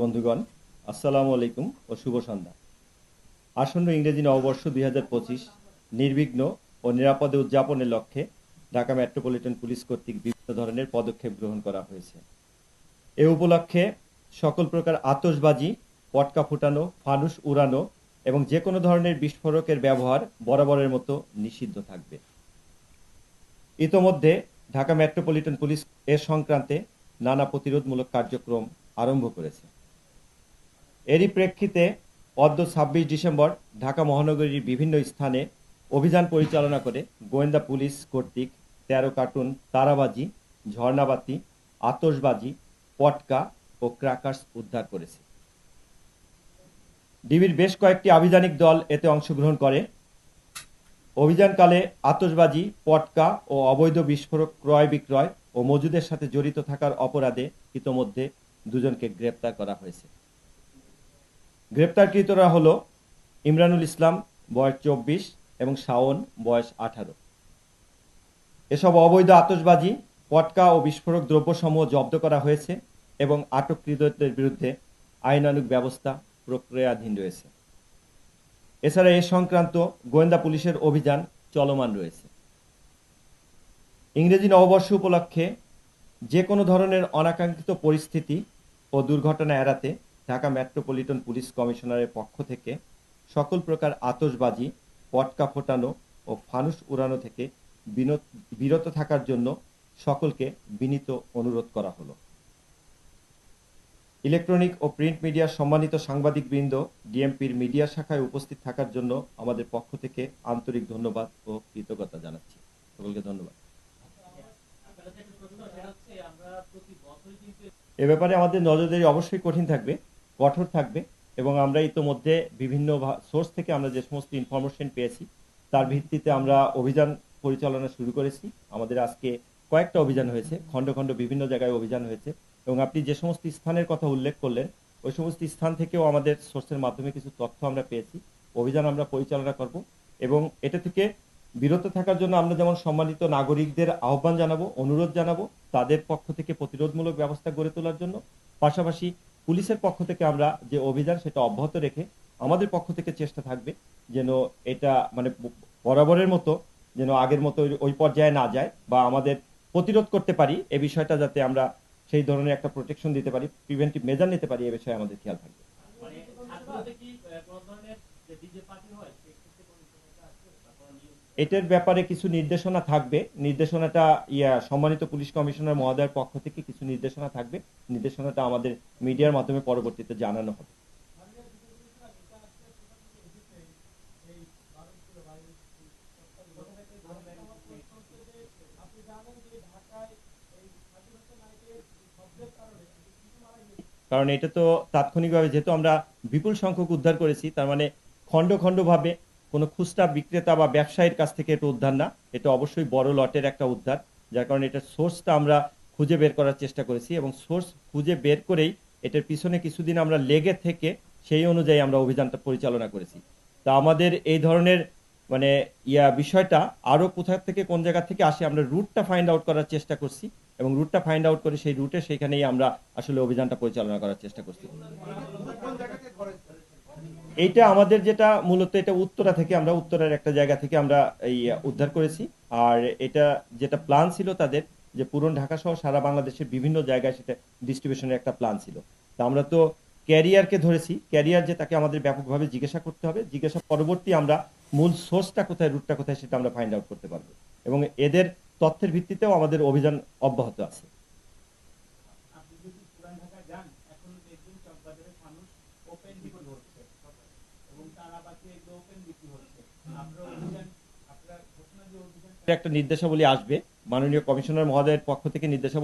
বন্ধুগণ, আসসালামু আলাইকুম ও শুভ সন্ধ্যা। আসন্ন ইংরেজি নববর্ষ দুই হাজার পঁচিশ নির্বিঘ্ন ও নিরাপদে উদযাপনের লক্ষ্যে ঢাকা মেট্রোপলিটন পুলিশ কর্তৃক বিভিন্ন ধরনের পদক্ষেপ গ্রহণ করা হয়েছে। এ উপলক্ষে সকল প্রকার আতশবাজি, পটকা ফুটানো, ফানুস উড়ানো এবং যে কোনো ধরনের বিস্ফোরকের ব্যবহার বরাবরের মতো নিষিদ্ধ থাকবে। ইতোমধ্যে ঢাকা মেট্রোপলিটন পুলিশ এ সংক্রান্তে নানা প্রতিরোধমূলক কার্যক্রম আরম্ভ করেছে। এরই প্রেক্ষিতে অদ্য ছাব্বিশ ডিসেম্বর ঢাকা মহানগরীর বিভিন্ন স্থানে অভিযান পরিচালনা করে গোয়েন্দা পুলিশ কর্তৃক তেরো কার্টুন তারাবাজি, ঝর্ণাবাতি, আতশবাজি, পটকা ও ক্র্যাকার্স উদ্ধার করেছে। ডিবির বেশ কয়েকটি আভিযানিক দল এতে অংশগ্রহণ করে। অভিযানকালে আতশবাজি, পটকা ও অবৈধ বিস্ফোরক ক্রয় বিক্রয় ও মজুদের সাথে জড়িত থাকার অপরাধে ইতোমধ্যে দুজনকে গ্রেপ্তার করা হয়েছে। গ্রেপ্তারকৃতরা হল ইমরানুল ইসলাম, বয়স চব্বিশ, এবং শাওন, বয়স আঠারো। এসব অবৈধ আতশবাজি, পটকা ও বিস্ফোরক দ্রব্যসমূহ জব্দ করা হয়েছে এবং আটককৃতদের বিরুদ্ধে আইনানুগ ব্যবস্থা প্রক্রিয়াধীন রয়েছে। এছাড়া এ সংক্রান্ত গোয়েন্দা পুলিশের অভিযান চলমান রয়েছে। ইংরেজি নববর্ষ উপলক্ষে যে কোনো ধরনের অনাকাঙ্ক্ষিত পরিস্থিতি ও দুর্ঘটনা এড়াতে ঢাকা মেট্রোপলিটন পুলিশ কমিশনারের পক্ষ থেকে সকল প্রকার আতশবাজি, পটকা ফোটানো ও ফানুস উড়ানো থেকে বিরত থাকার জন্য সকলকে বিনীত অনুরোধ করা হলো। ইলেকট্রনিক ও প্রিন্ট মিডিয়ার সম্মানিত সাংবাদিকবৃন্দ, ডিএমপির মিডিয়া শাখায় উপস্থিত থাকার জন্য আমাদের পক্ষ থেকে আন্তরিক ধন্যবাদ ও কৃতজ্ঞতা জানাচ্ছি। সকলকে ধন্যবাদ। এ ব্যাপারে আমাদের নজরদারি অবশ্যই কঠিন থাকবে। কঠোর থাকবে এবং আমরা ইতোমধ্যে বিভিন্ন সোর্স থেকে আমরা যে সমস্ত ইনফরমেশন পেয়েছি, তার ভিত্তিতে আমরা অভিযান পরিচালনা শুরু করেছি। আমাদের আজকে কয়েকটা অভিযান হয়েছে, খণ্ড খণ্ড বিভিন্ন জায়গায় অভিযান হয়েছে এবং আপনি যে সমস্ত স্থানের কথা উল্লেখ করলেন, ওই সমস্ত স্থান থেকেও আমাদের সোর্সের মাধ্যমে কিছু তথ্য আমরা পেয়েছি। অভিযান আমরা পরিচালনা করব এবং এটা থেকে বিরত থাকার জন্য আমরা যেমন সম্মানিত নাগরিকদের আহ্বান জানাব, অনুরোধ জানাব, তাদের পক্ষ থেকে প্রতিরোধমূলক ব্যবস্থা গড়ে তোলার জন্য। পাশাপাশি পুলিশের পক্ষ থেকে আমরা যে অভিযান, সেটা অব্যাহত রেখে আমাদের পক্ষ থেকে চেষ্টা থাকবে যেন এটা মানে বরাবরের মতো যেন আগের মতো ওই- পর্যায়ে না যায় বা আমাদের প্রতিরোধ করতে পারি। এ বিষয়টা যাতে আমরা সেই ধরনের একটা প্রোটেকশন দিতে পারি প্রিভেন্টিভ মেজার নিতে পারি, এ বিষয়ে আমাদের খেয়াল থাকবে মানে ছাত্রদের কি আহ, কোনো ধরনের যে ডিজে পার্টি হয় সেক্ষেত্রে কোনো সমস্যা আছে বা কোনো নিয়ম এটার ব্যাপারে কিছু নির্দেশনা থাকবে। নির্দেশনাটা ইয়া, সম্মানিত পুলিশ কমিশনার মহোদয়ের পক্ষ থেকে কিছু নির্দেশনা থাকবে। নির্দেশনাটা আমাদের মিডিয়ার মাধ্যমে পরবর্তীতে জানানো হবে। কারণ এটা তো তাৎক্ষণিকভাবে, যেহেতু আমরা বিপুল সংখ্যক উদ্ধার করেছি, তার মানে খণ্ড খণ্ডভাবে কোনো খুচরা বিক্রেতা বা ব্যবসায়ীর কাছ থেকে এটা উদ্ধার না। এটা অবশ্যই বড় লটের একটা উদ্ধার, যার কারণে এটার সোর্সটা আমরা খুঁজে বের করার চেষ্টা করেছি এবং সোর্স খুঁজে বের করেই এটার পিছনে কিছুদিন আমরা লেগে থেকে সেই অনুযায়ী আমরা অভিযানটা পরিচালনা করেছি। তা আমাদের এই ধরনের মানে ইয়া বিষয়টা আরও কোথা থেকে কোন জায়গা থেকে আসে আমরা রুটটা ফাইন্ড আউট করার চেষ্টা করছি এবং রুটটা ফাইন্ড আউট করে সেই রুটে সেইখানেই আমরা আসলে অভিযানটা পরিচালনা করার চেষ্টা করছি? এইটা আমাদের যেটা মূলত, এটা উত্তরা থেকে আমরা, উত্তরের একটা জায়গা থেকে আমরা এই উদ্ধার করেছি। আর এটা যেটা প্ল্যান ছিল তাদের, যে পুরন ঢাকা সহ সারা বাংলাদেশের বিভিন্ন জায়গায় সেটা ডিস্ট্রিবিউশনের একটা প্ল্যান ছিল। তা আমরা তো ক্যারিয়ারকে ধরেছি। ক্যারিয়ার যে তাকে আমাদের ব্যাপকভাবে জিজ্ঞাসা করতে হবে। জিজ্ঞাসা পরবর্তী আমরা মূল সোর্সটা কোথায় রুটটা কোথায় সেটা আমরা ফাইন্ড আউট করতে পারব। এবং এদের তথ্যের ভিত্তিতেও আমাদের অভিযান অব্যাহত আছে। একটা নির্দেশাবলী আসবে। মাননীয় কমিশনার মহোদয়ের পক্ষ থেকে নির্দেশাবলী